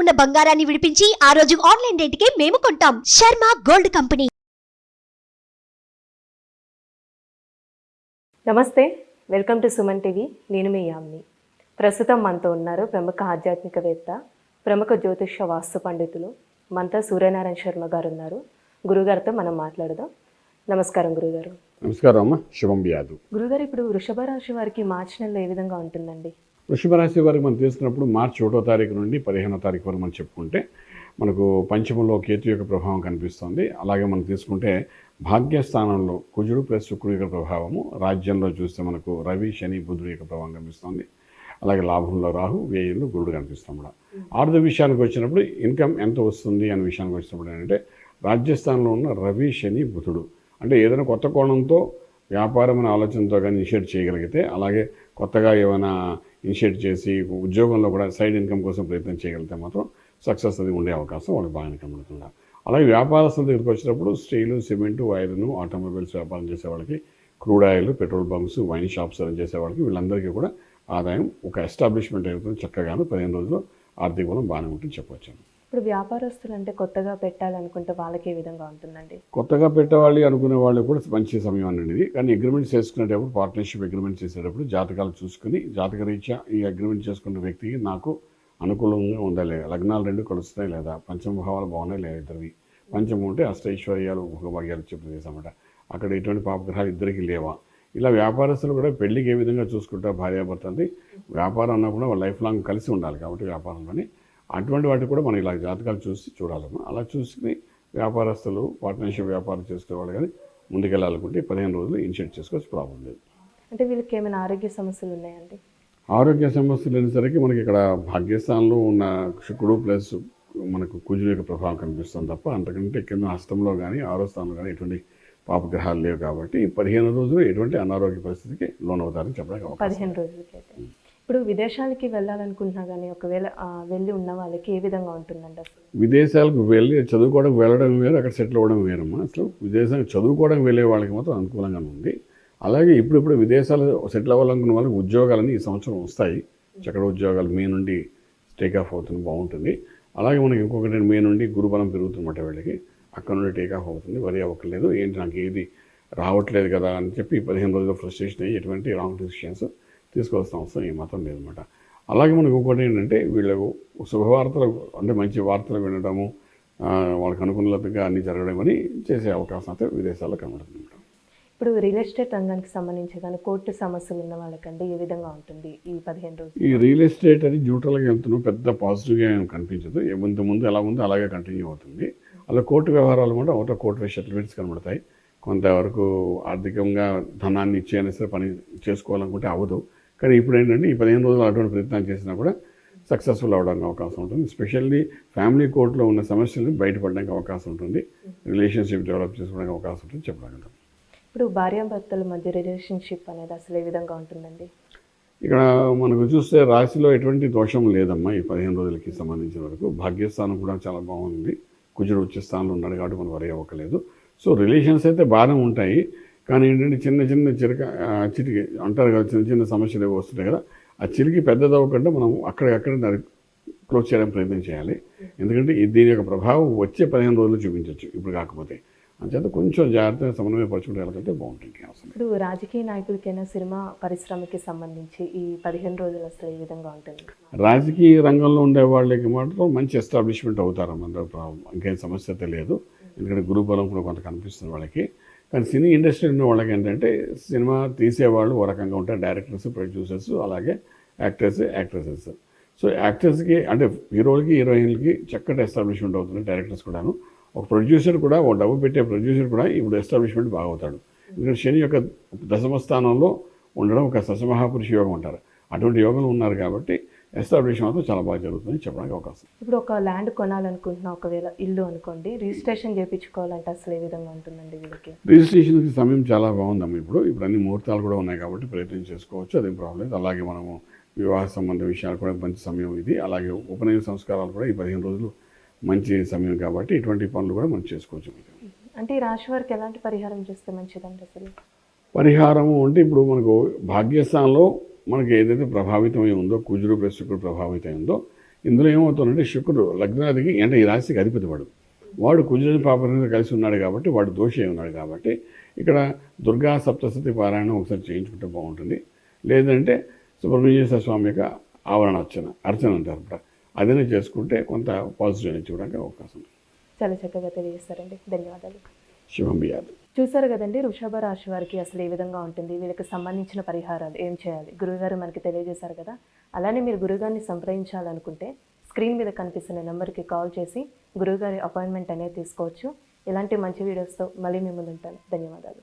ఉన్న బంగారాన్ని విడిపించి ఆ రోజు ఆన్లైన్ రేటుకే మేము కొంటాం. Sharma gold company. నమస్తే వెల్కమ్ టు సుమన్ టీవీ. నేను మీ యామ్ని. ప్రస్తుతం మనతో ఉన్నారు ప్రముఖ ఆధ్యాత్మికవేత్త ప్రముఖ జ్యోతిష వాస్తు పండితులు మనతో సూర్యనారాయణ శర్మ గారు ఉన్నారు గురుగారితో మనం మాట్లాడదాం. నమస్కారం గురుగారు. నమస్కారం అమ్మ. శుభం యాదవ్ గురుగారు ఇప్పుడు వృషభ రాశి వారికి మార్చి నెలలో ఏ విధంగా ఉంటుందండి? వృషభ రాశి వారికి మనం తీసుకున్నప్పుడు మార్చి ఒకటో తారీఖు నుండి పదిహేనో తారీఖు వరకు మనం చెప్పుకుంటే మనకు పంచమంలో కేతు యొక్క ప్రభావం కనిపిస్తుంది. అలాగే మనం తీసుకుంటే భాగ్యస్థానంలో కుజుడు ప్లస్ శుక్రుడు యొక్క ప్రభావము రాజ్యంలో చూస్తే మనకు రవి శని బుధుడు యొక్క ప్రభావం కనిపిస్తుంది. అలాగే లాభంలో రాహు వ్యయంలో గురుడు కనిపిస్తాం కూడా. ఆర్థిక విషయానికి వచ్చినప్పుడు ఇన్కమ్ ఎంత వస్తుంది అనే విషయానికి వచ్చినప్పుడు ఏంటంటే రాజ్యస్థానంలో ఉన్న రవి శని బుధుడు అంటే ఏదైనా కొత్త కోణంతో వ్యాపారం అనే ఆలోచనతో కానీ ఇనిషియేట్ చేయగలిగితే అలాగే కొత్తగా ఏమైనా ఇనిషియేట్ చేసి ఉద్యోగంలో కూడా సైడ్ ఇన్కమ్ కోసం ప్రయత్నం చేయగలిగితే మాత్రం సక్సెస్ అది ఉండే అవకాశం వాళ్ళకి బాగానే కనబడుతుంది? అలాగే వ్యాపారస్తుల దగ్గరికి వచ్చినప్పుడు స్టీలు సిమెంటు వైర్ను ఆటోమొబైల్స్ వ్యాపారం చేసే వాళ్ళకి crude oil petrol bunks wine shops run చేసే వాళ్ళకి వీళ్ళందరికీ కూడా ఆదాయం ఒక ఎస్టాబ్లిష్మెంట్ అవుతుంది చక్కగాను పదిహేను రోజులు ఆర్థిక బలం బాగానే ఉంటుంది చెప్పవచ్చు ఇప్పుడు వ్యాపారస్తులు అంటే కొత్తగా పెట్టాలనుకుంటే వాళ్ళకి ఏ విధంగా ఉంటుందండి? కొత్తగా పెట్టేవాళ్ళు అనుకునే వాళ్ళు కూడా మంచి సమయం అనేది. కానీ అగ్రిమెంట్ చేసుకునేటప్పుడు పార్ట్నర్షిప్ అగ్రిమెంట్ చేసేటప్పుడు జాతకాలు చూసుకుని జాతక రీత్యా ఈ అగ్రిమెంట్ చేసుకున్న వ్యక్తికి నాకు అనుకూలంగా ఉందా లేదా? లగ్నాలు రెండు కలుస్తున్నాయి లేదా? పంచమభావాలు బాగున్నాయి లేదా ఇద్దరివి? పంచమం ఉంటే అష్టైశ్వర్యాలు భోగభాగ్యాలు వచ్చే ప్రదేశం అన్నమాట. అక్కడ ఎటువంటి పాపగ్రహాలు ఇద్దరికి లేవా? ఇలా వ్యాపారస్తులు కూడా పెళ్ళికి ఏ విధంగా చూసుకుంటారు భార్యాభర్తది వ్యాపారం అన్నప్పుడు వాళ్ళ లైఫ్ లాంగ్ కలిసి ఉండాలి కాబట్టి వ్యాపారంలోని అటువంటి వాటికి కూడా మనం ఇలా జాతకాలు చూసి చూడాలమ్మా. అలా చూసుకుని వ్యాపారస్తులు పార్ట్నర్షిప్ వ్యాపారం చేసుకునేవాళ్ళు కానీ ముందుకెళ్ళాలనుకుంటే పదిహేను రోజులు ఇనిషియేట్ చేసుకోవచ్చు ప్రాబ్లం లేదు. అంటే వీళ్ళకి ఏమైనా ఆరోగ్య సమస్యలు ఉన్నాయండి? ఆరోగ్య సమస్యలు అనేసరికి మనకి ఇక్కడ భాగ్యస్థానంలో ఉన్న శుక్రుడు ప్లస్ మనకు కుజుడు యొక్క ప్రభావం కనిపిస్తుంది తప్ప అంతకంటే కింద హస్తంలో కానీ ఆరో స్థానంలో కానీ ఎటువంటి పాపగ్రహాలు లేవు కాబట్టి పదిహేను రోజులు ఎటువంటి అనారోగ్య పరిస్థితికి లోనవుతారని చెప్పడానికి అవకాశం పదిహేను రోజులకి అయితే ఇప్పుడు విదేశాలకి వెళ్ళాలనుకుంటున్నా కానీ ఒకవేళ వెళ్ళి ఉన్న వాళ్ళకి ఏ విధంగా ఉంటుందండి అసలు? విదేశాలకు వెళ్ళి చదువుకోవడానికి వెళ్ళడం వేరు అక్కడ సెటిల్ అవ్వడం వేరమ్మా. అసలు విదేశానికి చదువుకోవడానికి వెళ్ళే వాళ్ళకి మాత్రం అనుకూలంగానే ఉంది. అలాగే ఇప్పుడిప్పుడు విదేశాలు సెటిల్ అవ్వాలనుకున్న వాళ్ళకి ఉద్యోగాలని ఈ సంవత్సరం వస్తాయి. చక్కడ ఉద్యోగాలు మే నుండి టేక్ ఆఫ్ అవుతుంది బాగుంటుంది. అలాగే మనకి ఇంకొకటి మే నుండి గురుబలం పెరుగుతుందన్నమాట వీళ్ళకి. అక్కడ నుండి టేక్ ఆఫ్ అవుతుంది వరి అవ్వట్లేదు ఏంటి నాకు ఏది రావట్లేదు కదా అని చెప్పి పదిహేను రోజులు ఫ్రస్ట్రేషన్ అయ్యి ఎటువంటి రాంగ్ డిసిషన్స్ తీసుకోవాల్సిన అవసరం ఏమాత్రం లేదన్నమాట అలాగే మనకు ఇంకోటి ఏంటంటే వీళ్ళకు శుభవార్తలు అంటే మంచి వార్తలు వినడము వాళ్ళకి అనుకూలతగా అన్ని జరగడం అని చేసే అవకాశం అయితే విదేశాల్లో కనబడుతుంది మేడం. ఇప్పుడు రియల్ ఎస్టేట్ రంగానికి సంబంధించి కానీ కోర్టు సమస్యలు ఉన్న వాళ్ళకంటే ఏ విధంగా ఉంటుంది ఈ పదిహేను రోజులు? ఈ రియల్ ఎస్టేట్ అని న్యూట్రల్గా వెళ్తున్నాం పెద్ద పాజిటివ్గా ఏం కనిపించదు. ఏ ముందు ఎలా ఉందో అలాగే కంటిన్యూ అవుతుంది. అలా కోర్టు వ్యవహారాలు కూడా ఒకటో కోర్టు సెటిల్మెంట్స్ కనబడతాయి. కొంతవరకు ఆర్థికంగా ధనాన్ని ఇచ్చేయని సరే పని చేసుకోవాలనుకుంటే అవ్వదు. కానీ ఇప్పుడు ఏంటంటే ఈ పదిహేను రోజులు అటువంటి ప్రయత్నాలు చేసినా కూడా సక్సెస్ఫుల్ అవడానికి అవకాశం ఉంటుంది. స్పెషల్లీ ఫ్యామిలీ కోర్టులో ఉన్న సమస్యలను బయటపడడానికి అవకాశం ఉంటుంది. రిలేషన్షిప్ డెవలప్ చేసుకోవడానికి అవకాశం ఉంటుంది చెప్పగలుగుతాం ఇప్పుడు భార్యాభర్తల మధ్య రిలేషన్షిప్ అనేది అసలు ఏ విధంగా ఉంటుందండి? ఇక్కడ మనకు చూస్తే రాశిలో ఎటువంటి దోషం లేదమ్మా ఈ పదిహేను రోజులకి సంబంధించిన వరకు. భాగ్యస్థానం కూడా చాలా బాగుంది. కుజుడు వచ్చే స్థానంలో ఉన్నాడు కాబట్టి మనం వరి అవ్వకలేదు సో రిలేషన్స్ అయితే బాగానే ఉంటాయి. కానీ ఏంటంటే చిన్న చిన్న చిరక చిటికి అంటారు కదా చిన్న చిన్న సమస్యలు ఏవో వస్తుంటాయి కదా ఆ చిరికి పెద్దదవ్వకుండా మనం అక్కడికక్కడ దాన్ని క్లోజ్ చేయడానికి ప్రయత్నం చేయాలి. ఎందుకంటే దీని యొక్క ప్రభావం వచ్చే పదిహేను రోజులు చూపించవచ్చు ఇప్పుడు కాకపోతే. అంచేత కొంచెం జాగ్రత్తగా సమన్వయపరచుకుంటే వెళ్ళకంటే బాగుంటుంది అవసరం ఇప్పుడు రాజకీయ నాయకులకైనా సినిమా పరిశ్రమకి సంబంధించి ఈ పదిహేను రోజులు అసలు ఏ విధంగా ఉంటుంది? రాజకీయ రంగంలో ఉండే వాళ్ళకి మాత్రం మంచి ఎస్టాబ్లిష్మెంట్ అవుతారు ప్రాబ్లం ఇంకేం సమస్య అయితే లేదు. ఎందుకంటే గురుబలం కూడా కొంత కనిపిస్తుంది వాళ్ళకి. కానీ సినీ ఇండస్ట్రీ ఉన్న వాళ్ళకి ఏంటంటే సినిమా తీసేవాళ్ళు ఓ రకంగా ఉంటారు డైరెక్టర్స్ ప్రొడ్యూసర్స్ అలాగే యాక్టర్స్ యాక్ట్రెసెస్. సో యాక్టర్స్కి అంటే హీరోలకి హీరోయిన్లకి చక్కటి ఎస్టాబ్లిష్మెంట్ అవుతుంది డైరెక్టర్స్ కూడాను. ఒక ప్రొడ్యూసర్ కూడా ఒక డబ్బు పెట్టే ప్రొడ్యూసర్ కూడా ఇప్పుడు ఎస్టాబ్లిష్మెంట్ బాగా అవుతాడు ఎందుకంటే శని యొక్క దశమ స్థానంలో ఉండడం ఒక సశమహాపురుష యోగం అంటారు. అటువంటి యోగంలో ఉన్నారు కాబట్టి ఎస్టాబ్లిష్ మాత్రం చాలా బాగా జరుగుతుందని చెప్పడానికి అవకాశం. ఇప్పుడు ఒక ల్యాండ్ కొనాలనుకుంటున్నా ఒకవేళ ఇల్లు అనుకోండి రిజిస్ట్రేషన్ చేయించుకోవాలంటే అసలు ఏ విధంగా ఉంటుందండి వీళ్ళకి? రిజిస్ట్రేషన్కి సమయం చాలా బాగుందమ్మ ఇప్పుడు. ఇప్పుడు అన్ని ముహూర్తాలు కూడా ఉన్నాయి కాబట్టి ప్రయత్నం చేసుకోవచ్చు అదేం ప్రాబ్లం లేదు. అలాగే మనము వివాహ సంబంధ విషయాలు కూడా మంచి సమయం ఇది. అలాగే ఉపనయన సంస్కారాలు కూడా ఈ పదిహేను రోజులు మంచి సమయం కాబట్టి ఇటువంటి పనులు కూడా మనం చేసుకోవచ్చు అంటే ఈ రాశి వారికి ఎలాంటి పరిహారం చేస్తే మంచిదండి అసలు? పరిహారము అంటే ఇప్పుడు మనకు భాగ్యస్థానంలో మనకి ఏదైతే ప్రభావితమై ఉందో కుజుడు ప్లస్ శుక్రుడు ప్రభావితం ఉందో ఇందులో ఏమవుతుందంటే శుక్రుడు లగ్నాదికి అంటే ఈ రాశికి అధిపతి వాడు. వాడు కుజుని పాపని కలిసి ఉన్నాడు కాబట్టి వాడు దోషి అయి ఉన్నాడు కాబట్టి ఇక్కడ దుర్గా సప్తశతి పారాయణం ఒకసారి చేయించుకుంటే బాగుంటుంది. లేదంటే సుబ్రహ్మణ్యేశ్వర స్వామి యొక్క ఆవరణ అర్చన అర్చన అంటారు అన్నమాట అదనే చేసుకుంటే కొంత పాజిటివ్ అనేది చూడడానికి అవకాశం ఉంది. చాలా చక్కగా తెలియజేస్తారండి. ధన్యవాదాలు. శివం బియ్యాలు చూసారు కదండి వృషభ రాశి వారికి అసలు ఏ విధంగా ఉంటుంది? వీళ్ళకి సంబంధించిన పరిహారాలు ఏం చేయాలి? గురుగారు మనకి తెలియజేశారు కదా? అలానే మీరు గురుగారిని సంప్రదించాలనుకుంటే స్క్రీన్ మీద కనిపిస్తున్న నెంబర్కి కాల్ చేసి గురువుగారి అపాయింట్మెంట్ అనేది తీసుకోవచ్చు. ఇలాంటి మంచి వీడియోస్తో మళ్ళీ మిమ్మల్ని ఉంటాను ధన్యవాదాలు.